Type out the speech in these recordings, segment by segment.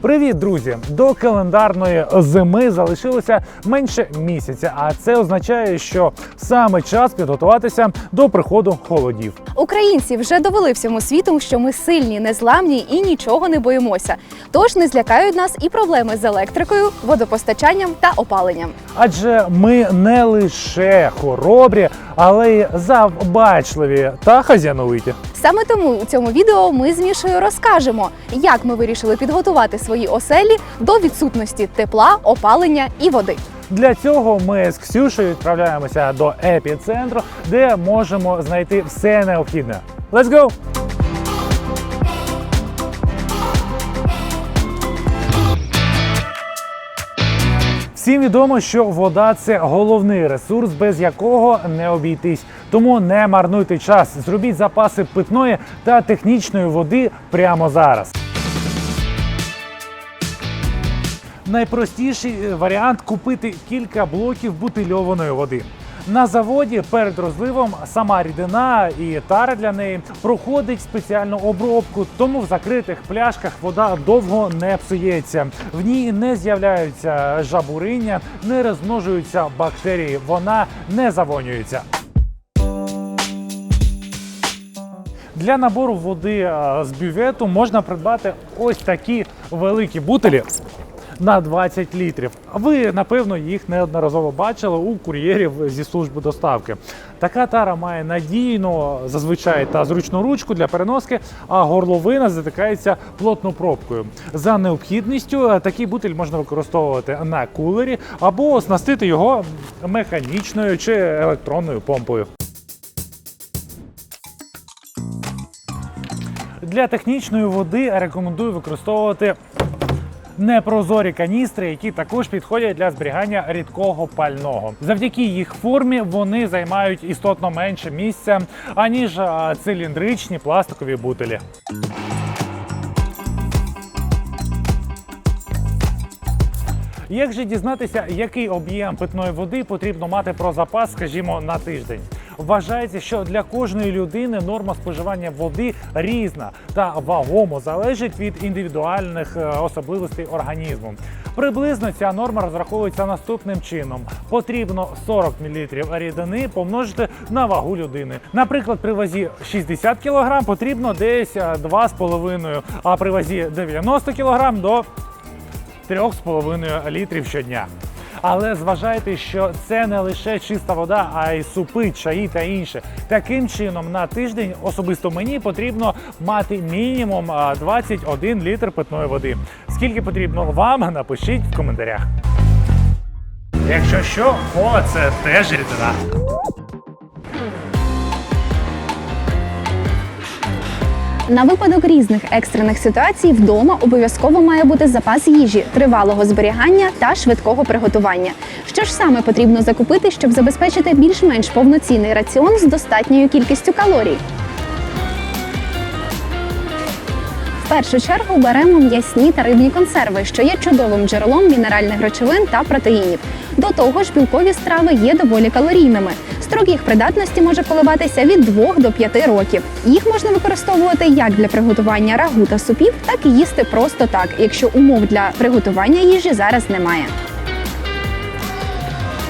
Привіт, друзі! До календарної зими залишилося менше місяця, а це означає, що саме час підготуватися до приходу холодів. Українці вже довели всьому світу, що ми сильні, незламні і нічого не боїмося. Тож не злякають нас і проблеми з електрикою, водопостачанням та опаленням. Адже ми не лише хоробрі, але й завбачливі та хазяновиті. Саме тому у цьому відео ми з Мішою розкажемо, як ми вирішили підготувати свої оселі до відсутності тепла, опалення і води. Для цього ми з Ксюшею відправляємося до епіцентру, де можемо знайти все необхідне. Let's go! Всім відомо, що вода це головний ресурс, без якого не обійтись. Тому не марнуйте час, зробіть запаси питної та технічної води прямо зараз. Найпростіший е, варіант купити кілька блоків бутильованої води. На заводі перед розливом сама рідина і тара для неї проходить спеціальну обробку, тому в закритих пляшках вода довго не псується. В ній не з'являються жабуриння, не розмножуються бактерії, вона не завонюється. Для набору води з бювету можна придбати ось такі великі бутилі на 20 літрів. Ви, напевно, їх неодноразово бачили у кур'єрів зі служби доставки. Така тара має надійну зазвичай та зручну ручку для переноски, а горловина затикається плотно пробкою. За необхідністю е, такий бутиль можна використовувати на кулері або оснастити його механічною чи електронною помпою. Для технічної води рекомендую використовувати непрозорі каністри, які також підходять для зберігання рідкого пального. Завдяки їх формі вони займають істотно менше місця аніж циліндричні пластикові бутилі. Як же дізнатися, який об'єм питної води потрібно мати про запас, скажімо, на тиждень? Вважається, що для кожної людини норма споживання води різна та вагомо залежить від індивідуальних е, особливостей організму. Приблизно ця норма розраховується наступним чином: потрібно 40 мл рідини помножити на вагу людини. Наприклад, при вазі 60 кг потрібно десь е, 2,5, а при вазі 90 кг до 3,5 літрів щодня. Але зважайте, що це не лише чиста вода, а й супи, чаї та інше. Таким чином, на тиждень особисто мені потрібно мати мінімум 21 літр питної води. Скільки потрібно вам, напишіть в коментарях. Якщо що, о, це теж рідина. На випадок різних екстрених ситуацій вдома обов'язково має бути запас їжі, тривалого зберігання та швидкого приготування. Що ж саме потрібно закупити, щоб забезпечити більш-менш повноцінний раціон з достатньою кількістю калорій? В першу чергу беремо м'ясні та рибні консерви, що є чудовим джерелом мінеральних речовин та протеїнів. До того ж, білкові страви є доволі калорійними. Строк їх придатності може коливатися від 2 до 5 років. Їх можна використовувати як для приготування рагу та супів, так і їсти просто так, якщо умов для приготування їжі зараз немає.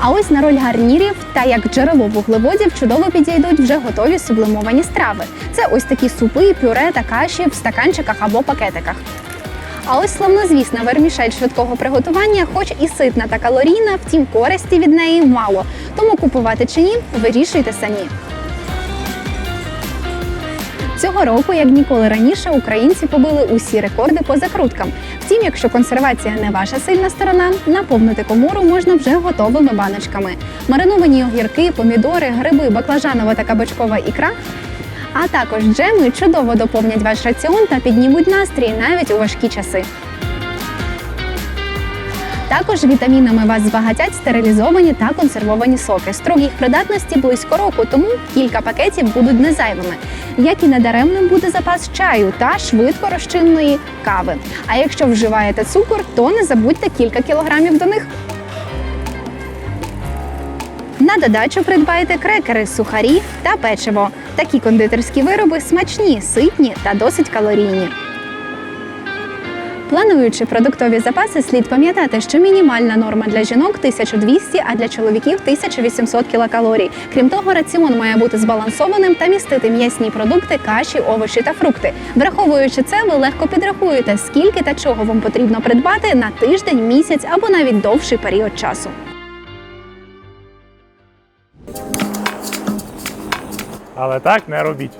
А ось на роль гарнірів та як джерело вуглеводів чудово підійдуть вже готові сублимовані страви. Це ось такі супи, пюре та каші в стаканчиках або пакетиках. А ось славнозвісна вермішель швидкого приготування, хоч і ситна та калорійна, втім користі від неї мало. Тому купувати чи ні, вирішуйте самі. Цього року, як ніколи раніше, українці побили усі рекорди по закруткам. Втім, якщо консервація не ваша сильна сторона, наповнити комору можна вже готовими баночками. Мариновані огірки, помідори, гриби, баклажанова та кабачкова ікра. А також джеми чудово доповнять ваш раціон та піднімуть настрій навіть у важкі часи. Також вітамінами вас збагатять стерилізовані та консервовані соки. Строк їх придатності близько року, тому кілька пакетів будуть незайвими. Як і недаремним буде запас чаю та швидко розчинної кави. А якщо вживаєте цукор, то не забудьте кілька кілограмів до них. На додачу придбайте крекери, сухарі та печиво. Такі кондитерські вироби смачні, ситні та досить калорійні. Плануючи продуктові запаси, слід пам'ятати, що мінімальна норма для жінок 1200, а для чоловіків 1800 кілокалорій. Крім того, раціон має бути збалансованим та містити м'ясні продукти, каші, овочі та фрукти. Враховуючи це, ви легко підрахуєте, скільки та чого вам потрібно придбати на тиждень, місяць або навіть довший період часу. Але так не робіть.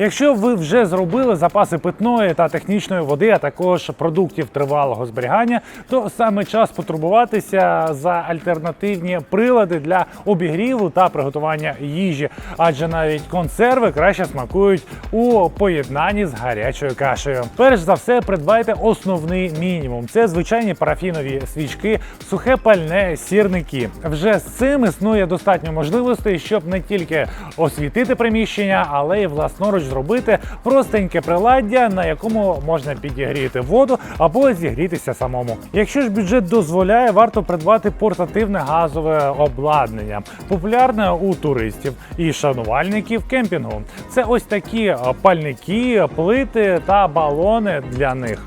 Якщо ви вже зробили запаси питної та технічної води, а також продуктів тривалого зберігання, то саме час потурбуватися за альтернативні прилади для обігріву та приготування їжі, адже навіть консерви краще смакують у поєднанні з гарячою кашею. Перш за все, придбайте основний мінімум: це звичайні парафінові свічки, сухе пальне, сірники. Вже з цим існує достатньо можливостей, щоб не тільки освітити приміщення, але й власноруч зробити простеньке приладдя, на якому можна підігріти воду або зігрітися самому. Якщо ж бюджет дозволяє, варто придбати портативне газове обладнання, популярне у туристів і шанувальників кемпінгу. Це ось такі е, пальники, плити та балони для них.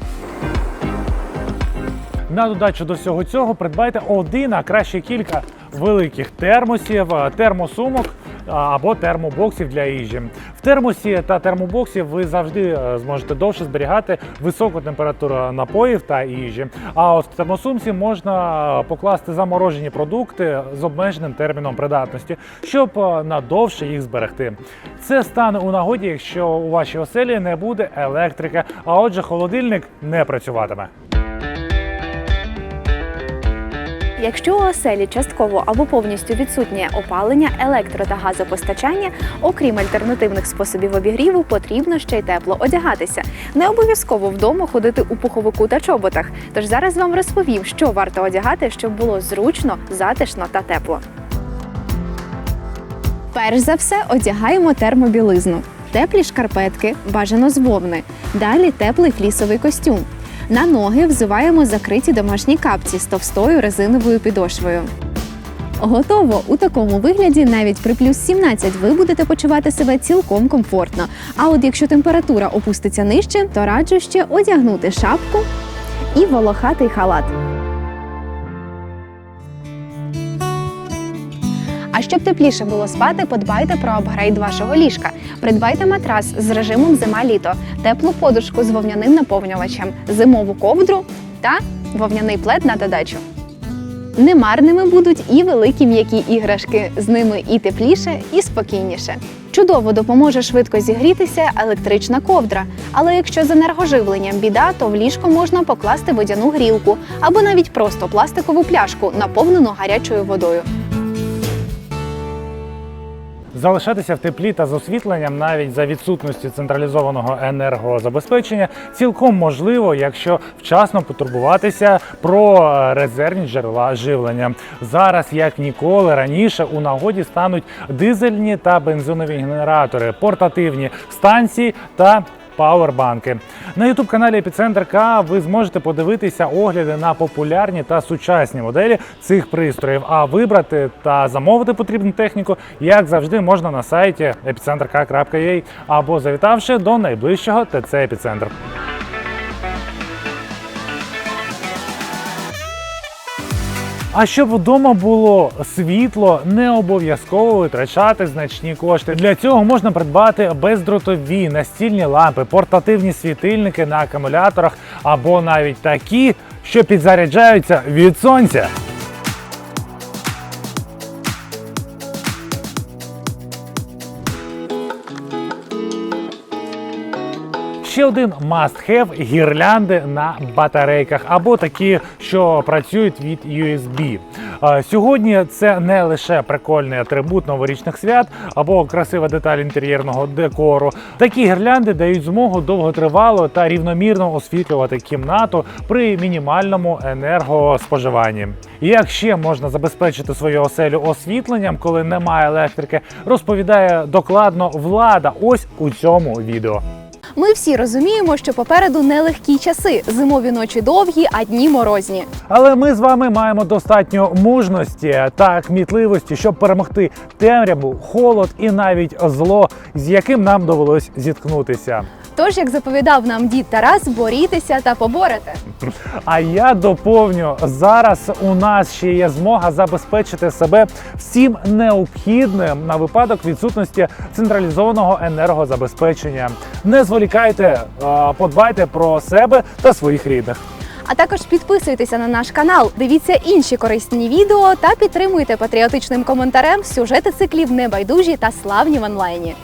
На додачу до всього цього придбайте один, а краще кілька великих термосів, е, термосумок або термобоксів для їжі. Термосі та термобоксі ви завжди е, зможете довше зберігати високу температуру напоїв та їжі. А от в термосумці можна е, покласти заморожені продукти з обмеженим терміном придатності, щоб е, надовше їх зберегти. Це стане у нагоді, якщо у вашій оселі не буде електрики, а отже, холодильник не працюватиме. Якщо у оселі частково або повністю відсутнє опалення, електро та газопостачання, окрім альтернативних способів обігріву, потрібно ще й тепло одягатися. Не обов'язково вдома ходити у пуховику та чоботах. Тож зараз вам розповім, що варто одягати, щоб було зручно, затишно та тепло. Перш за все одягаємо термобілизну. Теплі шкарпетки, бажано з вовни. Далі теплий флісовий костюм. На ноги взуваємо закриті домашні капці з товстою резиновою підошвою. Готово! У такому вигляді навіть при плюс 17 ви будете почувати себе цілком комфортно. А от якщо температура опуститься нижче, то раджу ще одягнути шапку і волохатий халат. Щоб тепліше було спати, подбайте про апгрейд вашого ліжка. Придбайте матрас з режимом зима-літо, теплу подушку з вовняним наповнювачем, зимову ковдру та вовняний плед на додачу. Немарними будуть і великі м'які іграшки. З ними і тепліше, і спокійніше. Чудово допоможе швидко зігрітися електрична ковдра. Але якщо з енергоживленням біда, то в ліжко можна покласти водяну грілку або навіть просто пластикову пляшку, наповнену гарячою водою. Залишатися в теплі та з освітленням навіть за відсутності централізованого енергозабезпечення цілком можливо, якщо вчасно потурбуватися про е, резервні джерела живлення. Зараз, як ніколи раніше, у нагоді стануть дизельні та бензинові генератори, портативні станції та пауербанки. На youtube каналі Епіцентр К ви зможете подивитися огляди на популярні та сучасні моделі цих пристроїв. А вибрати та замовити потрібну техніку, як завжди, можна на сайті epicentr.ua або завітавши до найближчого ТЦ Епіцентр. А щоб вдома було світло, не обов'язково витрачати значні кошти. Для цього можна придбати бездротові настільні лампи, портативні світильники на акумуляторах або навіть такі, що підзаряджаються від сонця. Ще один must-have – гірлянди на батарейках або такі, що працюють від USB. Сьогодні це не лише прикольний атрибут новорічних свят або красива деталь інтер'єрного декору. Такі гірлянди дають змогу довготривало та рівномірно освітлювати кімнату при мінімальному енергоспоживанні. Як ще можна забезпечити свою оселю освітленням, коли немає електрики, розповідає докладно влада. Ось у цьому відео. Ми всі розуміємо, що попереду нелегкі часи, зимові ночі довгі, а дні морозні. Але ми з вами маємо достатньо мужності та кмітливості, щоб перемогти темряву, холод і навіть зло, з яким нам довелось зіткнутися. Тож, як заповідав нам дід Тарас, борітеся та поборете. А я доповню зараз. У нас ще є змога забезпечити себе всім необхідним на випадок відсутності централізованого енергозабезпечення. Не зволікайте, подбайте про себе та своїх рідних. А також підписуйтеся на наш канал, дивіться інші корисні відео та підтримуйте патріотичним коментарем сюжети циклів Небайдужі та славні в онлайні.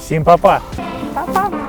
Всім па-па! Па-па!